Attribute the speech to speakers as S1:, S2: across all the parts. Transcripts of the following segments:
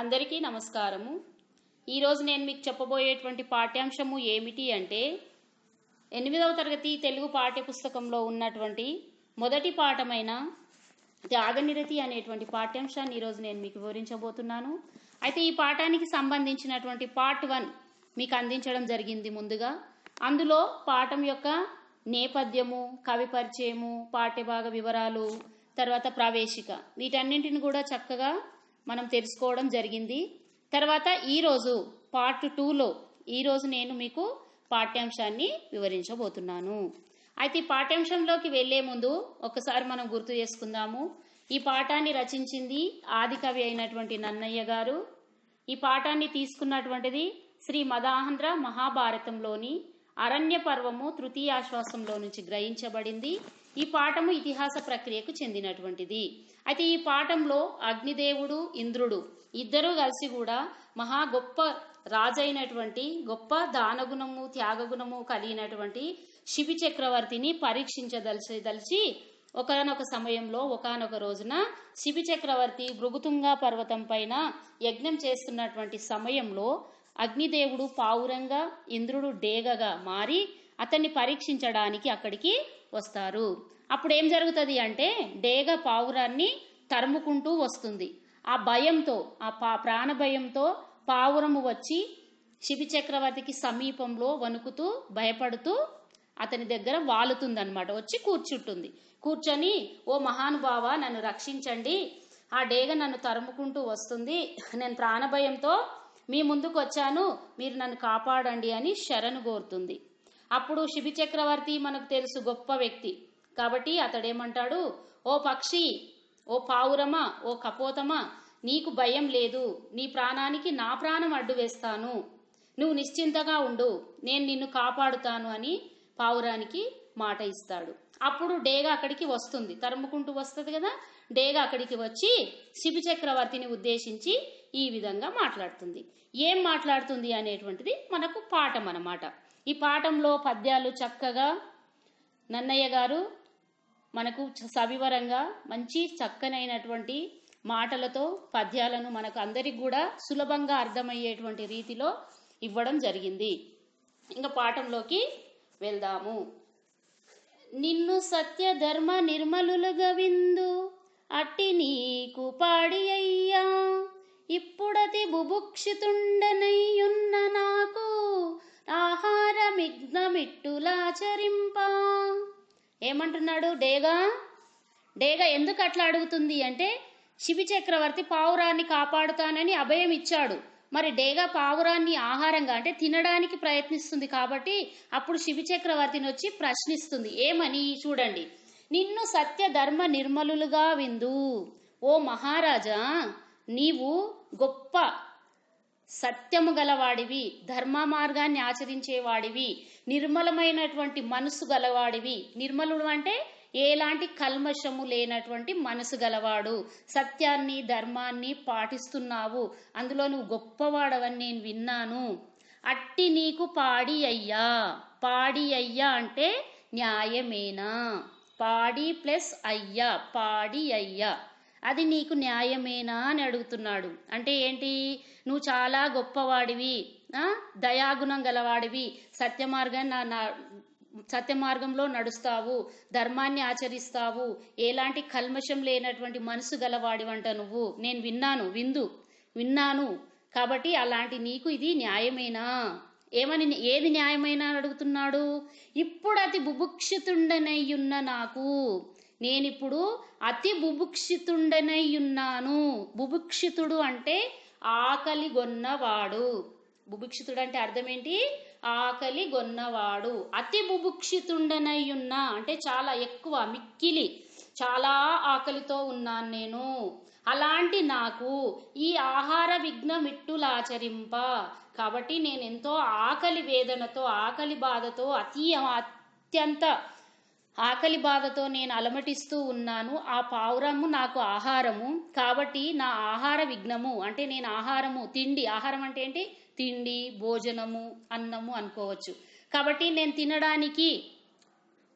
S1: అందరికీ నమస్కారము. ఈరోజు నేను మీకు చెప్పబోయేటువంటి పాఠ్యాంశము ఏమిటి అంటే ఎనిమిదవ తరగతి తెలుగు పాఠ్యపుస్తకంలో ఉన్నటువంటి మొదటి పాఠమైన త్యాగనిరతి అనేటువంటి పాఠ్యాంశాన్ని ఈరోజు నేను మీకు వివరించబోతున్నాను. అయితే ఈ పాఠానికి సంబంధించినటువంటి పార్ట్ వన్ మీకు అందించడం జరిగింది ముందుగా. అందులో పాఠం యొక్క నేపథ్యము కవి పరిచయము పాఠ్యభాగ వివరాలు తర్వాత ప్రవేశిక వీటన్నింటిని కూడా చక్కగా మనం తెలుసుకోవడం జరిగింది. తర్వాత ఈరోజు పార్ట్ టూలో ఈరోజు నేను మీకు పాఠ్యాంశాన్ని వివరించబోతున్నాను. అయితే ఈ పాఠ్యాంశంలోకి వెళ్ళే ముందు ఒకసారి మనం గుర్తు చేసుకుందాము. ఈ పాఠాన్ని రచించింది ఆది కవి అయినటువంటి నన్నయ్య గారు. ఈ పాఠాన్ని తీసుకున్నటువంటిది శ్రీ మదాహంద్ర మహాభారతంలోని అరణ్య పర్వము తృతీయాశ్వాసంలో నుంచి గ్రహించబడింది. ఈ పాఠము ఇతిహాస ప్రక్రియకు చెందినటువంటిది. అయితే ఈ పాఠంలో అగ్నిదేవుడు ఇంద్రుడు ఇద్దరూ కలిసి కూడా మహా గొప్ప రాజైనటువంటి గొప్ప దానగుణము త్యాగగుణము కలిగినటువంటి శివి చక్రవర్తిని పరీక్షించదలిచి దలిచి ఒకనొక సమయంలో ఒకనొక రోజున శివి చక్రవర్తి భృగుతుంగ పర్వతం పైన యజ్ఞం చేస్తున్నటువంటి సమయంలో అగ్నిదేవుడు పావురంగా ఇంద్రుడు డేగగా మారి అతన్ని పరీక్షించడానికి అక్కడికి వస్తారు. అప్పుడు ఏం జరుగుతుంది అంటే డేగ పావురాన్ని తరుముకుంటూ వస్తుంది. ఆ భయంతో ఆ పా ప్రాణ భయంతో పావురము వచ్చి శిబి చక్రవర్తికి సమీపంలో వణుకుతూ భయపడుతూ అతని దగ్గర వాలుతుందనమాట వచ్చి కూర్చుంటుంది. కూర్చొని ఓ మహానుభావ నన్ను రక్షించండి. ఆ డేగ నన్ను తరుముకుంటూ వస్తుంది. నేను ప్రాణభయంతో మీ ముందుకు వచ్చాను మీరు నన్ను కాపాడండి అని శరణు కోరుతుంది. అప్పుడు శిబి చక్రవర్తి మనకు తెలుసు గొప్ప వ్యక్తి. కాబట్టి అతడేమంటాడు ఓ పక్షి ఓ పావురమా ఓ కపోతమా నీకు భయం లేదు. నీ ప్రాణానికి నా ప్రాణం అడ్డు వేస్తాను. నువ్వు నిశ్చింతగా ఉండు. నేను నిన్ను కాపాడుతాను అని పావురానికి మాట ఇస్తాడు. అప్పుడు డేగ అక్కడికి వస్తుంది. తరుముకుంటూ వస్తుంది కదా? డేగ అక్కడికి వచ్చి శిబి చక్రవర్తిని ఉద్దేశించి ఈ విధంగా మాట్లాడుతుంది. ఏం మాట్లాడుతుంది అనేటువంటిది మనకు పాఠం అన్నమాట. ఈ పాఠంలో పద్యాలు చక్కగా నన్నయ్య గారు మనకు సవివరంగా మంచి చక్కనైనటువంటి మాటలతో పద్యాలను మనకు అందరికి కూడా సులభంగా అర్థమయ్యేటువంటి రీతిలో ఇవ్వడం జరిగింది. ఇంకా పాఠంలోకి వెళ్దాము. నిన్ను సత్య ధర్మ గవిందు అట్టి నీకు పాడి అయ్యా. ఇప్పుడతి బుభుక్షితుండనయ్యున్న నాకు ఆహా విఘ్నమిట్టులాచరింప ఏమంటున్నాడు? డేగా? డేగా ఎందుకు అట్లా అడుగుతుంది అంటే శివి చక్రవర్తి పావురాన్ని కాపాడుతానని అభయం ఇచ్చాడు. మరి డేగా పావురాన్ని ఆహారంగా అంటే తినడానికి ప్రయత్నిస్తుంది కాబట్టి అప్పుడు శివి చక్రవర్తిని వచ్చి ప్రశ్నిస్తుంది. ఏమని చూడండి. నిన్ను సత్య ధర్మ నిర్మలులుగా విందు. ఓ మహారాజా నీవు గొప్ప సత్యము గలవాడివి ధర్మ మార్గాన్ని ఆచరించేవాడివి నిర్మలమైనటువంటి మనసు గలవాడివి. నిర్మలుడు అంటే ఎలాంటి కల్మషము లేనటువంటి మనసు గలవాడు. సత్యాన్ని ధర్మాన్ని పాటిస్తున్నావు. అందులో నువ్వు గొప్పవాడవని నేను విన్నాను. అట్టి నీకు పాడి అయ్యా. పాడి అయ్యా అంటే న్యాయమేనా? పాడి ప్లస్ అయ్యా. పాడి అయ్యా. అది నీకు న్యాయమేనా అని అడుగుతున్నాడు. అంటే ఏంటి? నువ్వు చాలా గొప్పవాడివి దయాగుణం గలవాడివి సత్యమార్గాన్ని నా సత్య మార్గంలో నడుస్తావు ధర్మాన్ని ఆచరిస్తావు ఎలాంటి కల్మషం లేనటువంటి మనసు గలవాడివంట నువ్వు. నేను విన్నాను విందు విన్నాను. కాబట్టి అలాంటి నీకు ఇది న్యాయమేనా? ఏమని ఏది న్యాయమైనా అడుగుతున్నాడు? ఇప్పుడు అతి బుభుక్షితుండనయ్యున్న నాకు నేనిప్పుడు అతి బుభుక్షితుండనయ్యున్నాను. బుభుక్షితుడు అంటే ఆకలి గొన్నవాడు. బుభుక్షితుడు అంటే అర్థం ఏంటి ఆకలి గొన్నవాడు. అతి బుభుక్షితుండనయ్యున్నా అంటే చాలా ఎక్కువ మిక్కిలి చాలా ఆకలితో ఉన్నాను నేను. అలాంటి నాకు ఈ ఆహార విఘ్నమిట్టులాచరింప కాబట్టి నేను ఎంతో ఆకలి వేదనతో ఆకలి బాధతో అతి అత్యంత ఆకలి బాధతో నేను అలమటిస్తూ ఉన్నాను. ఆ పావురము నాకు ఆహారము. కాబట్టి నా ఆహార విఘ్నము అంటే నేను ఆహారము తిండి ఆహారం అంటే ఏంటి? తిండి భోజనము అన్నము అనుకోవచ్చు. కాబట్టి నేను తినడానికి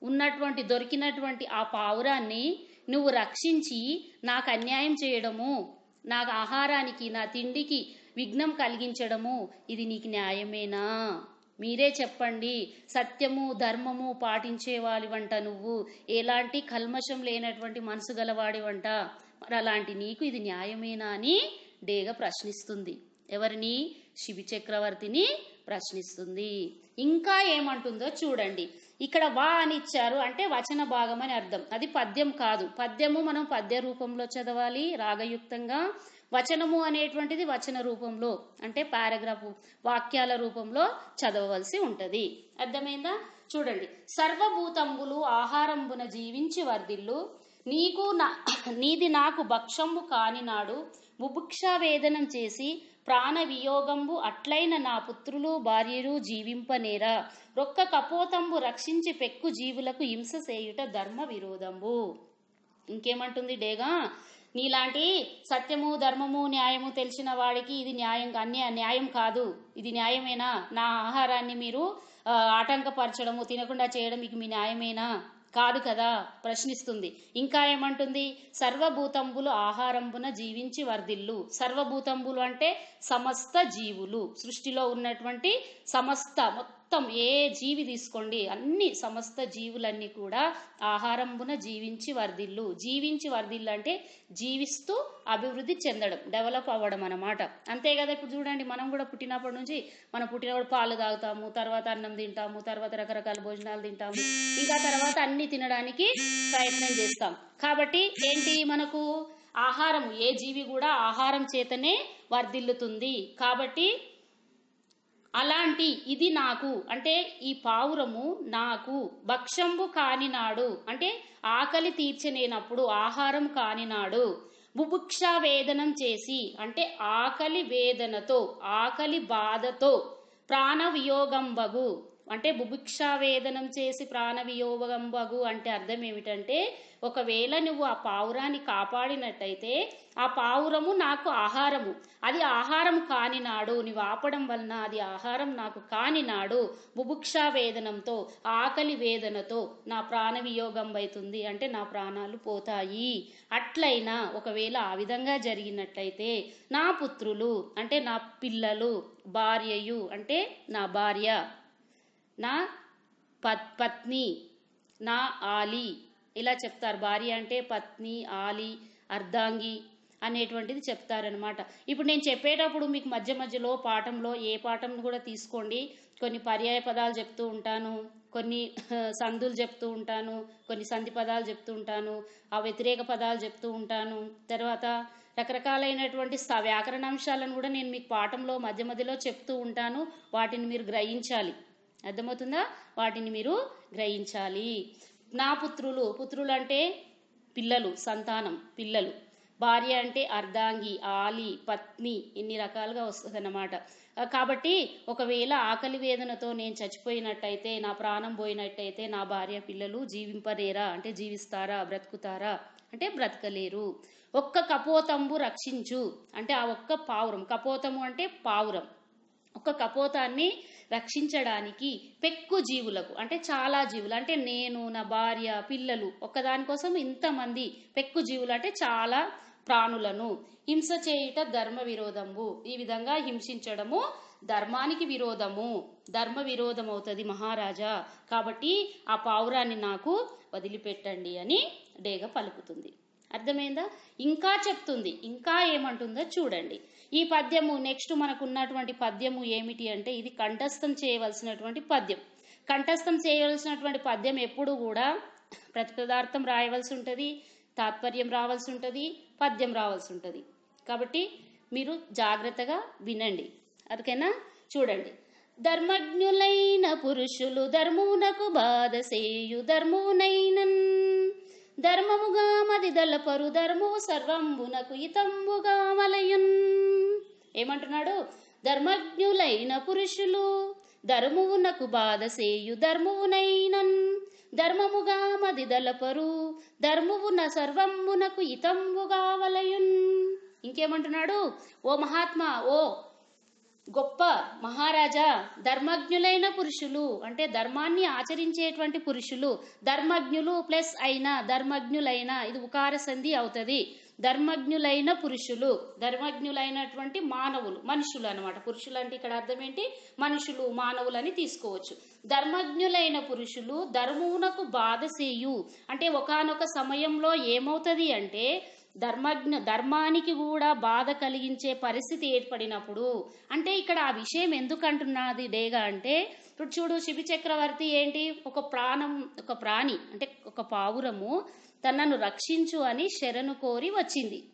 S1: ఉన్నటువంటి దొరికినటువంటి ఆ పావురాన్ని నువ్వు రక్షించి నాకు అన్యాయం చేయడము నాకు ఆహారానికి నా తిండికి విఘ్నం కలిగించడము ఇది నీకు న్యాయమేనా? మీరే చెప్పండి. సత్యము ధర్మము పాటించేవాడి వంట నువ్వు. ఎలాంటి కల్మషం లేనటువంటి మనసు గలవాడి వంట. మరి అలాంటి నీకు ఇది న్యాయమేనా అని డేగ ప్రశ్నిస్తుంది. ఎవరిని? శివి చక్రవర్తిని ప్రశ్నిస్తుంది. ఇంకా ఏమంటుందో చూడండి. ఇక్కడ వా అని ఇచ్చారు అంటే వచన భాగం అని అర్థం. అది పద్యం కాదు. పద్యము మనం పద్య రూపంలో చదవాలి రాగయుక్తంగా. వచనము అనేటువంటిది వచన రూపంలో అంటే పారాగ్రాఫ్ వాక్యాల రూపంలో చదవవలసి ఉంటుంది. అర్థమైందా? చూడండి. సర్వభూతంబులు ఆహారంబున జీవించి వర్ధిల్లు నీకు నా నీది నాకు భక్షంబు కాని నాడు బుభుక్షా వేదనం చేసి ప్రాణ వియోగంబు అట్లైన నా పుత్రులు భార్యలు జీవింపనేరా. రొక్క కపోతంబు రక్షించి పెక్కు జీవులకు హింస చేయుట ధర్మ విరోధంబు ఇంకేమంటుంది డేగా? నీలాంటి సత్యము ధర్మము న్యాయము తెలిసిన వాడికి ఇది న్యాయం అన్య న్యాయం కాదు. ఇది న్యాయమేనా? నా ఆహారాన్ని మీరు ఆటంకపరచడము తినకుండా చేయడం మీకు మీ న్యాయమేనా? కాదు కదా? ప్రశ్నిస్తుంది. ఇంకా ఏమంటుంది? సర్వభూతంబులు ఆహారంబున జీవించి వర్ధిల్లు. సర్వభూతంబులు అంటే సమస్త జీవులు. సృష్టిలో ఉన్నటువంటి సమస్త మొత్తం ఏ జీవి తీసుకోండి అన్ని సమస్త జీవులన్నీ కూడా ఆహారంబున జీవించి వర్ధిల్లు. జీవించి వర్ధిల్లు అంటే జీవిస్తూ అభివృద్ధి చెందడం డెవలప్ అవ్వడం అన్నమాట. అంతే కదా ఇప్పుడు చూడండి మనం కూడా పుట్టినప్పటి నుంచి మనం పుట్టినప్పుడు పాలు తాగుతాము తర్వాత అన్నం తింటాము తర్వాత రకరకాల భోజనాలు తింటాము. ఇంకా తర్వాత అన్ని తినడానికి ప్రయత్నం చేస్తాం. కాబట్టి ఏంటి మనకు? ఆహారం ఏ జీవి కూడా ఆహారం చేతనే వర్ధిల్లుతుంది. కాబట్టి అలాంటి ఇది నాకు అంటే ఈ పావురము నాకు భక్షంబు కానినాడు అంటే ఆకలి తీర్చలేనప్పుడు ఆహారం కానినాడు బుభుక్షా వేదనం చేసి అంటే ఆకలి వేదనతో ఆకలి బాధతో ప్రాణ వియోగంబగు అంటే బుభుక్షా వేదనం చేసి ప్రాణవియోగం బగు అంటే అర్థం ఏమిటంటే ఒకవేళ నువ్వు ఆ పావురాన్ని కాపాడినట్టయితే ఆ పావురము నాకు ఆహారము. అది ఆహారం కానినాడు నువ్వు ఆపడం వలన అది ఆహారం నాకు కానినాడు బుభుక్షా వేదనంతో ఆకలి వేదనతో నా ప్రాణ వియోగం అవుతుంది అంటే నా ప్రాణాలు పోతాయి. అట్లయినా ఒకవేళ ఆ విధంగా జరిగినట్లయితే నా పుత్రులు అంటే నా పిల్లలు భార్యయు అంటే నా భార్య. నా పత్ పత్ని నా ఆలి. ఇలా చెప్తారు. భార్య అంటే పత్ని ఆలి అర్ధాంగి అనేటువంటిది చెప్తారనమాట ఇప్పుడు నేను చెప్పేటప్పుడు మీకు మధ్య మధ్యలో పాఠంలో ఏ పాఠం కూడా తీసుకోండి. కొన్ని పర్యాయ పదాలు చెప్తూ ఉంటాను. కొన్ని సందులు చెప్తూ ఉంటాను. కొన్ని సంధి పదాలు చెప్తూ ఉంటాను. ఆ వ్యతిరేక పదాలు చెప్తూ ఉంటాను. తర్వాత రకరకాలైనటువంటి స- వ్యాకరణాంశాలను కూడా నేను మీకు పాఠంలో మధ్య మధ్యలో చెప్తూ ఉంటాను. వాటిని మీరు గ్రహించాలి. అర్థమవుతుందా? వాటిని మీరు గ్రహించాలి. నా పుత్రులు పుత్రులు అంటే పిల్లలు సంతానం పిల్లలు. భార్య అంటే అర్ధాంగి ఆలి పత్ని ఇన్ని రకాలుగా వస్తుందన్నమాట. కాబట్టి ఒకవేళ ఆకలి వేదనతో నేను చచ్చిపోయినట్టయితే నా ప్రాణం పోయినట్టయితే నా భార్య పిల్లలు జీవింపలేరా? అంటే జీవిస్తారా? బ్రతుకుతారా? అంటే బ్రతకలేరు. ఒక్క కపోతంబు రక్షించు. అంటే ఆ ఒక్క పావురం. కపోతము అంటే పావురం. ఒక కపోతాన్ని రక్షించడానికి పెక్కు జీవులకు అంటే చాలా జీవులు అంటే నేను నా భార్య పిల్లలు ఒక్కదానికోసం ఇంతమంది పెక్కు జీవులు అంటే చాలా ప్రాణులను. హింస చేయుట ధర్మ విరోధము. ఈ విధంగా హింసించడము ధర్మానికి విరోధము. ధర్మ విరోధం అవుతుంది మహారాజా. కాబట్టి ఆ పావురాన్ని నాకు వదిలిపెట్టండి అని డేగ పలుకుతుంది. అర్థమైందా? ఇంకా చెప్తుంది. ఇంకా ఏమంటుందో చూడండి. ఈ పద్యము నెక్స్ట్ మనకు ఉన్నటువంటి పద్యము ఏమిటి అంటే ఇది కంఠస్థం చేయవలసినటువంటి పద్యం. కంఠస్థం చేయవలసినటువంటి పద్యం ఎప్పుడు కూడా ప్రతిపదార్థం రాయవలసి ఉంటుంది తాత్పర్యం రావాల్సి ఉంటుంది పద్యం రావాల్సి ఉంటుంది. కాబట్టి మీరు జాగ్రత్తగా వినండి. అందుకైనా? చూడండి. ధర్మజ్ఞులైన పురుషులు ధర్మునకు బాధ సేయు ధర్మునైనన్ ధర్మముగా మదిదలపరు ధర్మము ధర్ము సర్వంబునకు ఇతంబుగా మలయున్. ఏమంటున్నాడు? ధర్మజ్ఞులైన పురుషులు ధర్మువునకు బాధ సేయు ధర్మువునైనన్ ధర్మముగా మదిదలపరు ధర్మువున సర్వంబునకు ఇతంబుగా వలయున్ ఇంకేమంటున్నాడు? ఓ మహాత్మా ఓ గొప్ప మహారాజా ధర్మజ్ఞులైన పురుషులు అంటే ధర్మాన్ని ఆచరించేటువంటి పురుషులు ధర్మజ్ఞులు ప్లస్ అయిన ధర్మజ్ఞులైన ఇది ఉకార సంధి అవుతుంది. ధర్మజ్ఞులైన పురుషులు ధర్మజ్ఞులైనటువంటి మానవులు మనుషులు అనమాట పురుషులు అంటే ఇక్కడ అర్థం ఏంటి? మనుషులు మానవులు అని తీసుకోవచ్చు. ధర్మజ్ఞులైన పురుషులు ధర్మమునకు బాధ చేయు అంటే ఒకానొక సమయంలో ఏమవుతుంది అంటే ధర్మజ్ఞ ధర్మానికి కూడా బాధ కలిగించే పరిస్థితి ఏర్పడినప్పుడు అంటే ఇక్కడ ఆ విషయం ఎందుకు అంటున్నది డేగా అంటే ఇప్పుడు చూడు శిబి చక్రవర్తి ఏంటి? ఒక ప్రాణం ఒక ప్రాణి అంటే ఒక పావురము తనను రక్షించు అని శరణు కోరి వచ్చింది.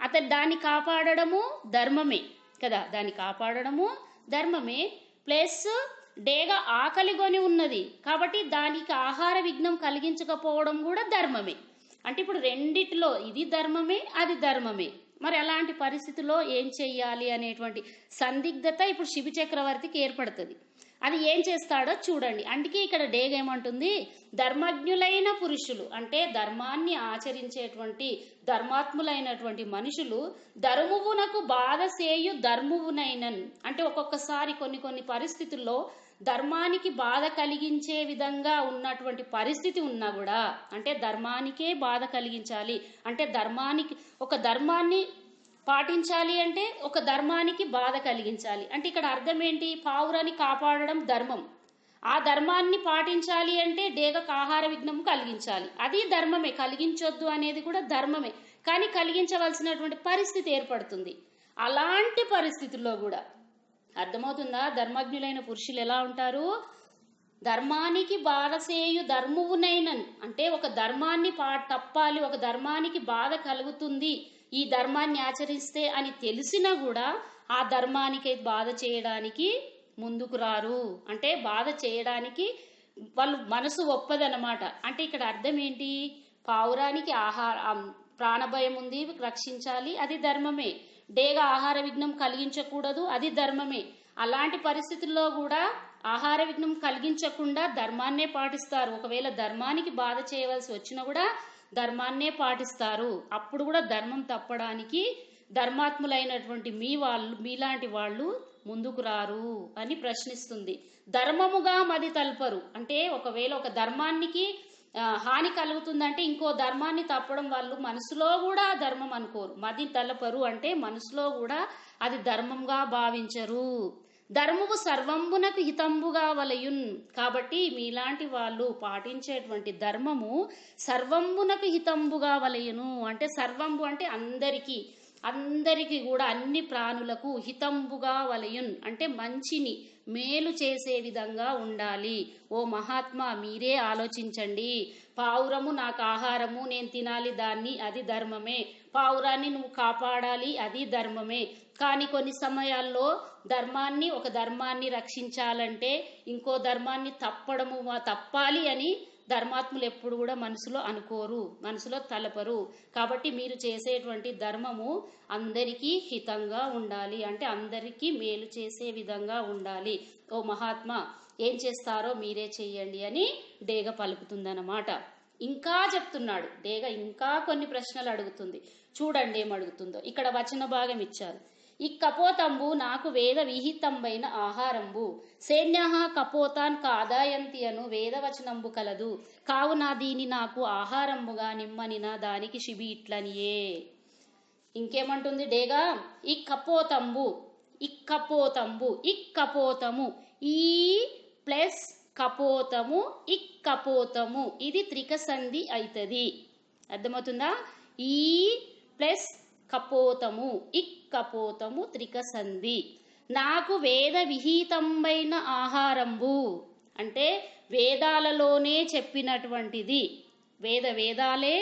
S1: అతను దాన్ని కాపాడడము ధర్మమే కదా? దాన్ని కాపాడడము ధర్మమే. ప్లస్ డేగా ఆకలిగొని ఉన్నది. కాబట్టి దానికి ఆహార విఘ్నం కలిగించకపోవడం కూడా ధర్మమే. అంటే ఇప్పుడు రెండిటిలో ఇది ధర్మమే అది ధర్మమే. మరి అలాంటి పరిస్థితిలో ఏం చెయ్యాలి అనేటువంటి సందిగ్ధత ఇప్పుడు శివ చక్రవర్తికి ఏర్పడుతుంది. అది ఏం చేస్తాడో చూడండి. అందుకే ఇక్కడ డేగ్ ఏమంటుంది? ధర్మజ్ఞులైన పురుషులు అంటే ధర్మాన్ని ఆచరించేటువంటి ధర్మాత్ములైనటువంటి మనుషులు ధర్మువునకు బాధ సేయు ధర్మువునైనన్ అంటే ఒక్కొక్కసారి కొన్ని కొన్ని పరిస్థితుల్లో ధర్మానికి బాధ కలిగించే విధంగా ఉన్నటువంటి పరిస్థితి ఉన్నా కూడా అంటే ధర్మానికే బాధ కలిగించాలి. అంటే ధర్మానికి ఒక ధర్మాన్ని పాటించాలి అంటే ఒక ధర్మానికి బాధ కలిగించాలి. అంటే ఇక్కడ అర్థం ఏంటి? పావురాన్ని కాపాడడం ధర్మం. ఆ ధర్మాన్ని పాటించాలి అంటే డేగకు ఆహార విఘ్నం కలిగించాలి. అది ధర్మమే. కలిగించొద్దు అనేది కూడా ధర్మమే. కానీ కలిగించవలసినటువంటి పరిస్థితి ఏర్పడుతుంది. అలాంటి పరిస్థితుల్లో కూడా అర్థమవుతుందా? ధర్మజ్ఞులైన పురుషులు ఎలా ఉంటారు? ధర్మానికి బాధసేయు ధర్మువునైనన్ అంటే ఒక ధర్మాన్ని పా తప్పాలి. ఒక ధర్మానికి బాధ కలుగుతుంది. ఈ ధర్మాన్ని ఆచరిస్తే అని తెలిసినా కూడా ఆ ధర్మానికి బాధ చేయడానికి ముందుకు రారు. అంటే బాధ చేయడానికి వాళ్ళు మనసు ఒప్పదనమాట అంటే ఇక్కడ అర్థం ఏంటి? పావురానికి ఆహార ప్రాణభయం ఉంది రక్షించాలి అది ధర్మమే. డేగ ఆహార విఘ్నం కలిగించకూడదు అది ధర్మమే. అలాంటి పరిస్థితుల్లో కూడా ఆహార విఘ్నం కలిగించకుండా ధర్మాన్నే పాటిస్తారు. ఒకవేళ ధర్మానికి బాధ చేయవలసి వచ్చినా కూడా ధర్మాన్నే పాటిస్తారు. అప్పుడు కూడా ధర్మం తప్పడానికి ధర్మాత్ములైనటువంటి మీ వాళ్ళు మీలాంటి వాళ్ళు ముందుకు రారు అని ప్రశ్నిస్తుంది. ధర్మముగా మది తలపరు. అంటే ఒకవేళ ఒక ధర్మానికి హాని కలుగుతుందంటే ఇంకో ధర్మాన్ని తప్పడం వాళ్ళు మనసులో కూడా ధర్మం అనుకోరు. మది తలపరు అంటే మనసులో కూడా అది ధర్మంగా భావించరు. ధర్మము సర్వంబునకు హితంబుగా వలయున్. కాబట్టి మీలాంటి వాళ్ళు పాటించేటువంటి ధర్మము సర్వంబునకు హితంబుగా వలయును. అంటే సర్వంబు అంటే అందరికీ. అందరికీ కూడా అన్ని ప్రాణులకు హితంబుగా వలయున్. అంటే మంచిని మేలు చేసే విధంగా ఉండాలి. ఓ మహాత్మా మీరే ఆలోచించండి. పావురము నాకు ఆహారము నేను తినాలి దాన్ని అది ధర్మమే. పావురాన్ని నువ్వు కాపాడాలి అది ధర్మమే. కానీ కొన్ని సమయాల్లో ధర్మాన్ని ఒక ధర్మాన్ని రక్షించాలంటే ఇంకో ధర్మాన్ని తప్పడము తప్పాలి అని ధర్మాత్ములు ఎప్పుడు కూడా మనసులో అనుకోరు మనసులో తలపరు. కాబట్టి మీరు చేసేటువంటి ధర్మము అందరికీ హితంగా ఉండాలి. అంటే అందరికీ మేలు చేసే విధంగా ఉండాలి. ఓ మహాత్మా ఏం చేస్తారో మీరే చెయ్యండి అని డేగ పలుకుతుందన్నమాట. ఇంకా చెప్తున్నాడు. డేగ ఇంకా కొన్ని ప్రశ్నలు అడుగుతుంది. చూడండి ఏం అడుగుతుందో ఇక్కడ వచన భాగం ఇచ్చారు. ఈ కపోతంబు నాకు వేద విహితంబైన ఆహారంబు. సేన్య కపోతాన్ కాదాయంతి అను వేదవచనంబు కలదు. కావున దీని నాకు ఆహారంబుగా నిమ్మనిన దానికి శిబి ఇట్లనియే. ఇంకేమంటుంది డేగా? ఈ కపోతంబు ఇక్కపోతంబు. ఇక్కపోతము. ఈ ప్లస్ కపోతము ఇక్కపోతము. ఇది త్రిక సంధి అవుతుంది అర్థమవుతుందా? ఈ ప్లస్ కపోతము ఇక్కపోతము త్రిక సంధి నాకు వేద విహితంబైన ఆహారంబు. అంటే వేదాలలోనే చెప్పినటువంటిది. వేద వేదాలే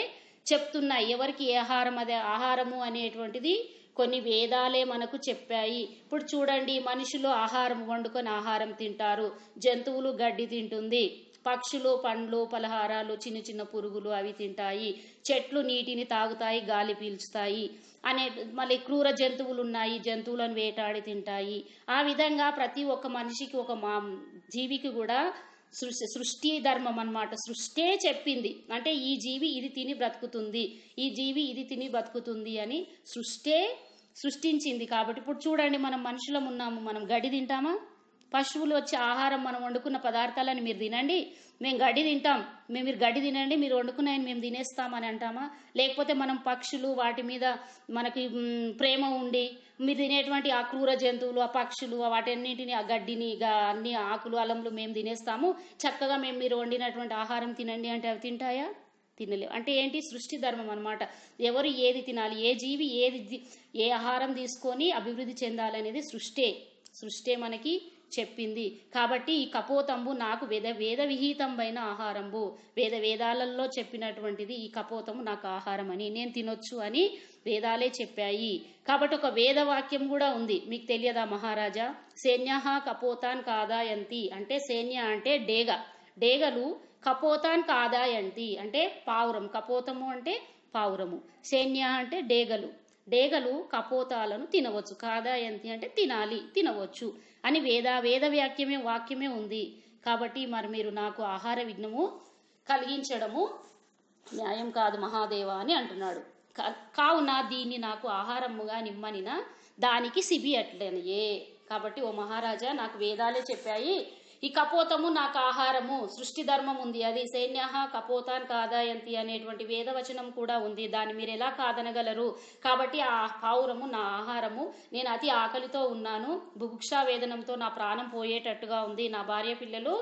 S1: చెప్తున్నాయి ఎవరికి ఏ ఆహారం అదే? ఆహారము అనేటువంటిది కొన్ని వేదాలే మనకు చెప్పాయి. ఇప్పుడు చూడండి మనుషులు ఆహారం వండుకొని ఆహారం తింటారు. జంతువులు గడ్డి తింటుంది. పక్షులు పండ్లు పలహారాలు చిన్న చిన్న పురుగులు అవి తింటాయి. చెట్లు నీటిని తాగుతాయి గాలి పీల్చుతాయి అనే మళ్ళీ క్రూర జంతువులు ఉన్నాయి జంతువులను వేటాడి తింటాయి. ఆ విధంగా ప్రతి ఒక్క మనిషికి ఒక మా జీవికి కూడా సృష్టి సృష్టి ధర్మం అన్నమాట. సృష్టే చెప్పింది. అంటే ఈ జీవి ఇది తిని బ్రతుకుతుంది. ఈ జీవి ఇది తిని బ్రతుకుతుంది అని సృష్టే సృష్టించింది. కాబట్టి ఇప్పుడు చూడండి మనం మనుషులం ఉన్నాము. మనం గడ్డి తింటామా? పశువులు వచ్చే ఆహారం మనం వండుకున్న పదార్థాలని మీరు తినండి. మేము గడ్డి తింటాం. మేము మీరు గడ్డి తినండి. మీరు వండుకున్నాయని మేము తినేస్తామని అంటామా? లేకపోతే మనం పక్షులు వాటి మీద మనకి ప్రేమ ఉండి మీరు తినేటువంటి ఆ క్రూర జంతువులు ఆ పక్షులు వాటన్నింటిని ఆ గడ్డిని అన్ని ఆకులు అలంలు మేము తినేస్తాము. చక్కగా మేము మీరు వండినటువంటి ఆహారం తినండి అంటే అవి తింటాయా? తినలేవు. అంటే ఏంటి? సృష్టి ధర్మం అనమాట ఎవరు ఏది తినాలి? ఏ జీవి ఏది ఏ ఆహారం తీసుకొని అభివృద్ధి చెందాలనేది సృష్టే. సృష్టే మనకి చెప్పింది. కాబట్టి ఈ కపోతంబు నాకు వేద వేద విహితంబైన ఆహారంబు. వేద వేదాలలో చెప్పినటువంటిది ఈ కపోతము నాకు ఆహారం అని నేను తినొచ్చు అని వేదాలే చెప్పాయి. కాబట్టి ఒక వేద వాక్యం కూడా ఉంది. మీకు తెలియదా మహారాజా? సైన్య కపోతాన్ కాదాయంతి. అంటే సైన్య అంటే డేగ. డేగలు కపోతాన్ కాదాయంతి. అంటే పావురం. కపోతము అంటే పావురము. సైన్య అంటే డేగలు. డేగలు కపోతాలను తినవచ్చు. కాదాయంతి అంటే తినాలి తినవచ్చు. అని వేద వేద వాక్యమే వాక్యమే ఉంది. కాబట్టి మరి మీరు నాకు ఆహార విఘ్నము కలిగించడము న్యాయం కాదు మహాదేవ అని అంటున్నాడు. కా- కావున దీన్ని నాకు ఆహారముగా నిమ్మనిన దానికి సిబి అట్లనయే కాబట్టి ఓ మహారాజా నాకు వేదాలే చెప్పాయి. ఈ కపోతము నాకు ఆహారము సృష్టి ధర్మం ఉంది. అది సైన్య కపోతాన్ కాదాయంతి అనేటువంటి వేదవచనం కూడా ఉంది. దాన్ని మీరు ఎలా కాదనగలరు? కాబట్టి ఆ పావురము నా ఆహారము నేను అతి ఆకలితో ఉన్నాను. బుభుక్షా వేదనంతో నా ప్రాణం పోయేటట్టుగా ఉంది. నా భార్య పిల్లలు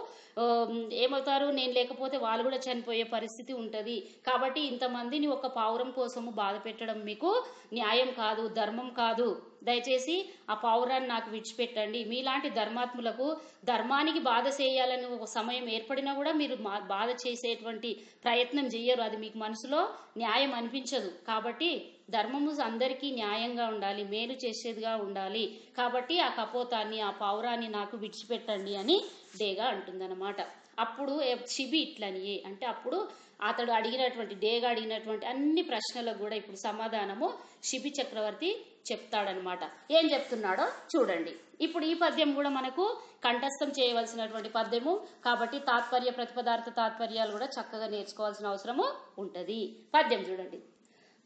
S1: ఏమవుతారు? నేను లేకపోతే వాళ్ళు కూడా చనిపోయే పరిస్థితి ఉంటుంది. కాబట్టి ఇంతమందిని ఒక పావురం కోసము బాధ పెట్టడం మీకు న్యాయం కాదు ధర్మం కాదు. దయచేసి ఆ పావురాన్ని నాకు విడిచిపెట్టండి. మీలాంటి ధర్మాత్ములకు ధర్మానికి బాధ చేయాలని ఒక సమయం ఏర్పడినా కూడా మీరు మా- బాధ చేసేటువంటి ప్రయత్నం చెయ్యరు. అది మీకు మనసులో న్యాయం అనిపించదు. కాబట్టి ధర్మము అందరికీ న్యాయంగా ఉండాలి మేలు చేసేదిగా ఉండాలి. కాబట్టి ఆ కపోతాన్ని ఆ పావురాన్ని నాకు విడిచిపెట్టండి అని డేగా అంటుందన్నమాట. అప్పుడు చిబి శిబి ఇట్లని అంటే అప్పుడు అతడు అడిగినటువంటి డేగా అడిగినటువంటి అన్ని ప్రశ్నలకు కూడా ఇప్పుడు సమాధానము శిబి చక్రవర్తి చెప్తాడనమాట. ఏం చెప్తున్నాడో చూడండి. ఇప్పుడు ఈ పద్యం కూడా మనకు కంఠస్థం చేయవలసినటువంటి పద్యము. కాబట్టి తాత్పర్య ప్రతిపదార్థ తాత్పర్యాలు కూడా చక్కగా నేర్చుకోవాల్సిన అవసరము ఉంటది. పద్యం చూడండి.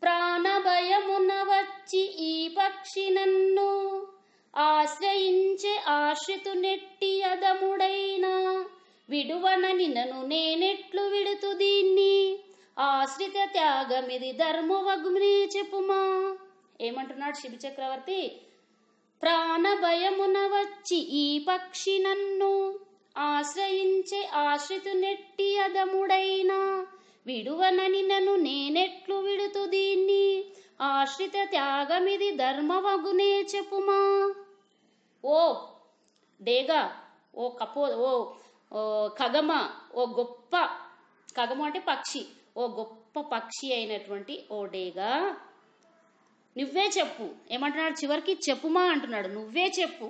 S1: ప్రాణభయమున వచ్చి ఈ పక్షి నన్ను ఆశ్రయించే ఆశ్రితు నెట్టి అదముడైనా విడువనని నన్ను నేనెట్లు విడుతు దీన్ని. ఆశ్రిత త్యాగమిది ధర్మవగ్ని చెప్పుమా? ఏమంటున్నాడు శిబి చక్రవర్తి? ప్రాణభయమున వచ్చి ఈ పక్షి నన్ను ఆశ్రయించే ఆశ్రితు నెట్టి అదముడైనా విడువనని నన్ను నేనెట్లు విడుతు దీన్ని. ఆశ్రిత త్యాగమిది ధర్మవగునే చెప్పుమా? ఓ డేగా ఓ కపో ఓ ఓ ఖగమ ఓ గొప్ప ఖగమ అంటే పక్షి ఓ గొప్ప పక్షి అయినటువంటి ఓ డేగా నువ్వే చెప్పు. ఏమంటున్నాడు? చివరికి చెప్పుమా అంటున్నాడు. నువ్వే చెప్పు.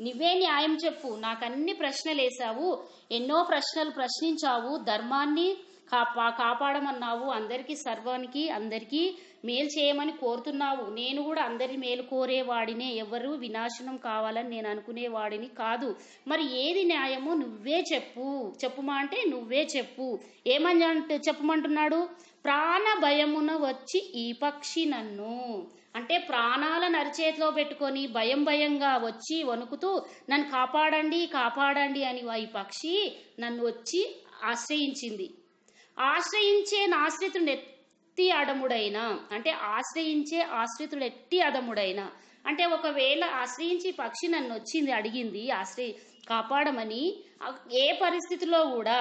S1: నువ్వే న్యాయం చెప్పు. నాకు అన్ని ప్రశ్నలు వేసావు ఎన్నో ప్రశ్నలు ప్రశ్నించావు. ధర్మాన్ని కాపా కాపాడమన్నావు. అందరికీ సర్వానికి అందరికీ మేలు చేయమని కోరుతున్నావు. నేను కూడా అందరి మేలు కోరేవాడినే. ఎవరు వినాశనం కావాలని నేను అనుకునేవాడిని కాదు. మరి ఏది న్యాయమో నువ్వే చెప్పు. చెప్పుమా అంటే నువ్వే చెప్పు. ఏమని చెప్పమంటున్నాడు? ప్రాణ భయమున వచ్చి ఈ పక్షి నన్ను. అంటే ప్రాణాలను అరిచేతిలో పెట్టుకొని భయం భయంగా వచ్చి వణుకుతూ నన్ను కాపాడండి కాపాడండి అని ఈ పక్షి నన్ను వచ్చి ఆశ్రయించింది. ఆశ్రయించే నాశ్రితుడు ఎత్తి అడముడైన అంటే ఆశ్రయించే ఆశ్రితుడు ఎట్టి అదముడైన అంటే ఒకవేళ ఆశ్రయించి పక్షి నన్ను వచ్చింది అడిగింది ఆశ్రయి కాపాడమని ఏ పరిస్థితిలో కూడా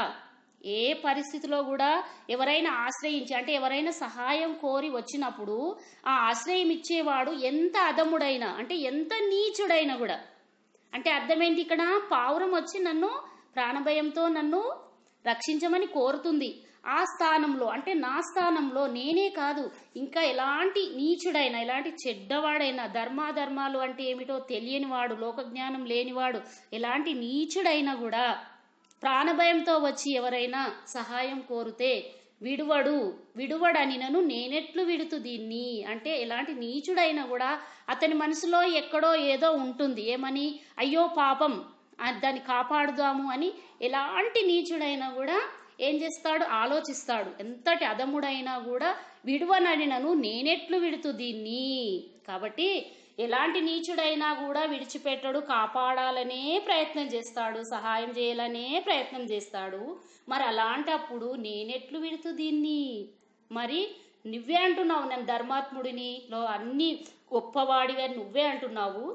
S1: ఏ పరిస్థితిలో కూడా ఎవరైనా ఆశ్రయించి అంటే ఎవరైనా సహాయం కోరి వచ్చినప్పుడు ఆ ఆశ్రయం ఇచ్చేవాడు ఎంత అదముడైనా అంటే ఎంత నీచుడైనా కూడా. అంటే అర్థమేంటి ఇక్కడ? పావురం వచ్చి నన్ను ప్రాణభయంతో నన్ను రక్షించమని కోరుతుంది. ఆ స్థానంలో అంటే నా స్థానంలో నేనే కాదు. ఇంకా ఎలాంటి నీచుడైనా ఎలాంటి చెడ్డవాడైనా ధర్మాధర్మాలు అంటే ఏమిటో తెలియనివాడు లోకజ్ఞానం లేనివాడు ఎలాంటి నీచుడైనా కూడా ప్రాణభయంతో వచ్చి ఎవరైనా సహాయం కోరితే విడువడు విడువడనినను నేనెట్లు విడుతు దీన్ని అంటే ఎలాంటి నీచుడైనా కూడా అతని మనసులో ఎక్కడో ఏదో ఉంటుంది. ఏమని? అయ్యో పాపం దాన్ని కాపాడుదాము అని ఎలాంటి నీచుడైనా కూడా ఏం చేస్తాడు? ఆలోచిస్తాడు. ఎంతటి అదముడైనా కూడా విడువనని నన్ను నేనెట్లు విడుతు దీన్ని. కాబట్టి ఎలాంటి నీచుడైనా కూడా విడిచిపెట్టడు కాపాడాలనే ప్రయత్నం చేస్తాడు సహాయం చేయాలనే ప్రయత్నం చేస్తాడు. మరి అలాంటప్పుడు నేనెట్లు విడుతూ దీన్ని? మరి నువ్వే అంటున్నావు నేను ధర్మాత్ముడిని లో అన్ని గొప్పవాడిగా నువ్వే అంటున్నావు.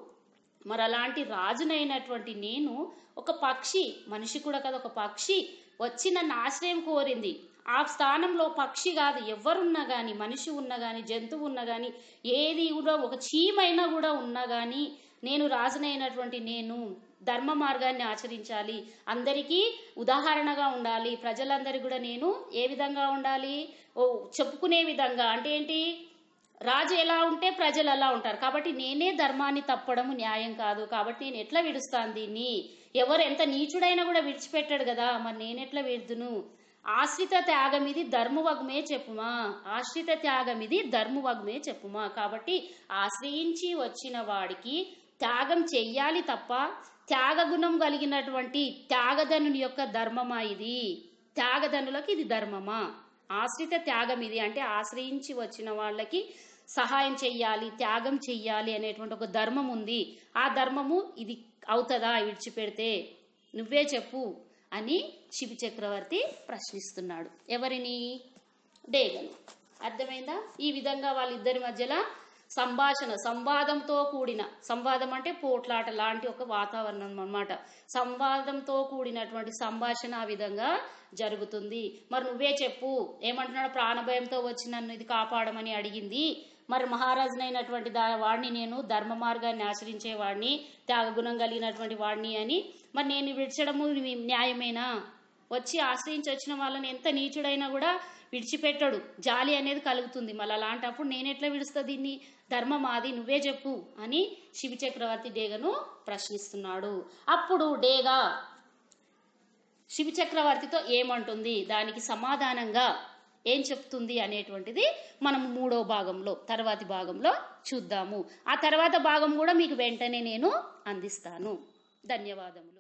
S1: మరి అలాంటి రాజునైనటువంటి నేను ఒక పక్షి మనిషి కూడా కదా ఒక పక్షి వచ్చి నన్ను ఆశ్రయం కోరింది. ఆ స్థానంలో పక్షి కాదు ఎవరున్నా కానీ మనిషి ఉన్నా కానీ జంతువు ఉన్నా కానీ ఏది కూడా ఒక చీమైనా కూడా ఉన్నా కానీ నేను రాజునైనటువంటి నేను ధర్మ మార్గాన్ని ఆచరించాలి. అందరికీ ఉదాహరణగా ఉండాలి. ప్రజలందరికీ కూడా నేను ఏ విధంగా ఉండాలి? ఓ చెప్పుకునే విధంగా. అంటే ఏంటి? రాజు ఎలా ఉంటే ప్రజలు అలా ఉంటారు. కాబట్టి నేనే ధర్మాన్ని తప్పడము న్యాయం కాదు. కాబట్టి నేను ఎట్లా విడుస్తాను దీన్ని? ఎవరు ఎంత నీచుడైనా కూడా విడిచిపెట్టాడు కదా. మరి నేను ఎట్లా విడుదును? ఆశ్రిత త్యాగం ఇది ధర్మవగ్మే చెప్పుమా. ఆశ్రిత త్యాగం ఇది ధర్మవగ్మే చెప్పుమా. కాబట్టి ఆశ్రయించి వచ్చిన వాడికి త్యాగం చెయ్యాలి తప్ప త్యాగగుణం కలిగినటువంటి త్యాగధనుని యొక్క ధర్మమా ఇది? త్యాగధనులకు ఇది ధర్మమా? ఆశ్రిత త్యాగం ఇది అంటే ఆశ్రయించి వచ్చిన వాళ్ళకి సహాయం చెయ్యాలి త్యాగం చెయ్యాలి అనేటువంటి ఒక ధర్మం ఉంది ఆ ధర్మము ఇది అవుతుందా? విడిచిపెడితే నువ్వే చెప్పు. అని శివ చక్రవర్తి ప్రశ్నిస్తున్నాడు. ఎవరిని? డేగను. అర్థమైందా? ఈ విధంగా వాళ్ళిద్దరి మధ్యలో సంభాషణ సంవాదంతో కూడిన సంవాదం అంటే పోట్లాట లాంటి ఒక వాతావరణం అన్నమాట. సంవాదంతో కూడినటువంటి సంభాషణ ఆ విధంగా జరుగుతుంది. మరి నువ్వే చెప్పు. ఏమంటున్నాడు? ప్రాణభయంతో వచ్చి నన్ను ఇది కాపాడమని అడిగింది. మరి మహారాజునైనటువంటి దా వాడిని నేను ధర్మ మార్గాన్ని ఆచరించే త్యాగగుణం కలిగినటువంటి వాడిని అని. మరి నేను విడిచడము న్యాయమేనా? వచ్చి ఆశ్రయించి వచ్చిన వాళ్ళని ఎంత నీచుడైనా కూడా విడిచిపెట్టడు. జాలి అనేది కలుగుతుంది. మళ్ళీ అలాంటప్పుడు నేను ఎట్లా విడుస్తా దీన్ని? ధర్మం మాది నువ్వే చెప్పు అని శివి చక్రవర్తి డేగను ప్రశ్నిస్తున్నాడు. అప్పుడు డేగా శివ చక్రవర్తితో ఏమంటుంది? దానికి సమాధానంగా ఏం చెప్తుంది అనేటువంటిది మనం మూడో భాగంలో తర్వాతి భాగంలో చూద్దాము. ఆ తర్వాత భాగం కూడా మీకు వెంటనే నేను అందిస్తాను. ధన్యవాదములు.